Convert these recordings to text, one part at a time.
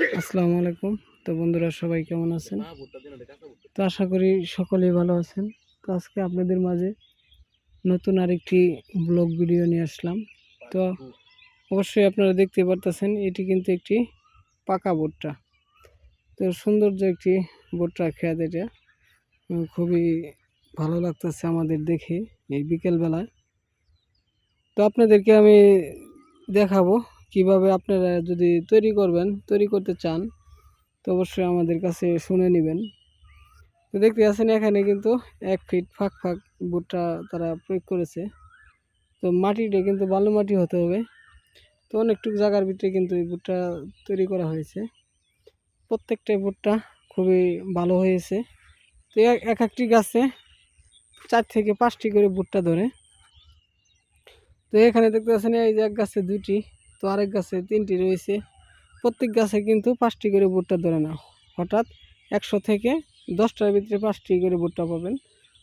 আসসালামু আলাইকুম। তো বন্ধুরা, সবাই কেমন আছেন? তো আশা করি সকলেই ভালো আছেন। তো আজকে আপনাদের মাঝে নতুন আরেকটি ব্লগ ভিডিও নিয়ে আসলাম। তো অবশ্যই আপনারা দেখতে পারতেছেন, এটি কিন্তু একটি পাকা ভুট্টা তো সৌন্দর্য একটি ভুট্টা খেয়াত এটা। খুবই ভালো লাগতেছে আমাদের দেখে এই বিকেলবেলায়। তো আপনাদেরকে আমি দেখাবো কীভাবে আপনারা যদি তৈরি করবেন, তৈরি করতে চান, তো অবশ্যই আমাদের কাছে শুনে নেবেন। তো দেখতে আছেন এখানে কিন্তু এক ফিট ফাঁক ফাঁক ভুট্টা তারা প্রয়োগ করেছে। তো মাটিটা কিন্তু বালু মাটি হতে হবে। তো অনেকটুকু জায়গার ভিতরে কিন্তু এই ভুট্টা তৈরি করা হয়েছে। প্রত্যেকটাই ভুট্টা খুবই ভালো হয়েছে। তো এক- এক একটি গাছে চার থেকে পাঁচটি করে ভুট্টা ধরে। তো এখানে দেখতে পাচ্ছেন এই যে এক গাছে দুটি তো আরেক গাছে তিনটি রয়েছে। প্রত্যেক গাছে কিন্তু পাঁচটি করে ভুট্টা ধরে না হঠাৎ একশো থেকে দশটার ভিতরে পাঁচটি করে ভুট্টা পাবেন।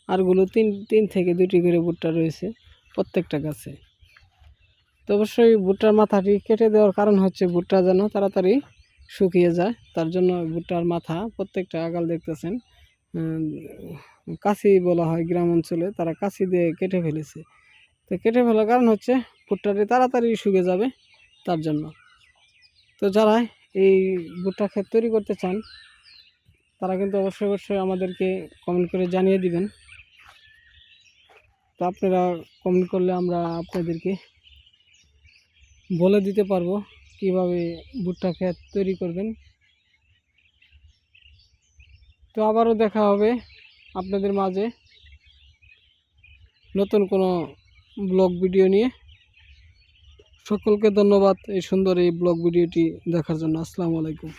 আরগুলো তিন তিন থেকে দুটি করে ভুট্টা রয়েছে প্রত্যেকটা গাছে। তো অবশ্যই ভুট্টার মাথাটি কেটে দেওয়ার কারণ হচ্ছে ভুট্টা যেন তাড়াতাড়ি শুকিয়ে যায়। তার জন্য ভুট্টার মাথা প্রত্যেকটা আগাল দেখতেছেন। কাশি বলা হয় গ্রাম অঞ্চলে তারা কাশি দিয়ে কেটে ফেলেছে। তো কেটে ফেলার কারণ হচ্ছে ভুট্টাটি তাড়াতাড়ি শুকে যাবে। তার জন্য। তো যারা এই ভুট্টা ক্ষেত তৈরি করতে চান, তারা কিন্তু অবশ্যই অবশ্যই আমাদেরকে কমেন্ট করে জানিয়ে দিবেন। তো আপনারা কমেন্ট করলে আমরা আপনাদেরকে বলে দিতে পারব কীভাবে ভুট্টা ক্ষেত তৈরি করবেন। তো আবারও দেখা হবে আপনাদের মাঝে নতুন কোনো ব্লগ ভিডিও নিয়ে। সকলকে ধন্যবাদ এই সুন্দর এই ব্লগ ভিডিওটি দেখার জন্য। আসসালামু আলাইকুম।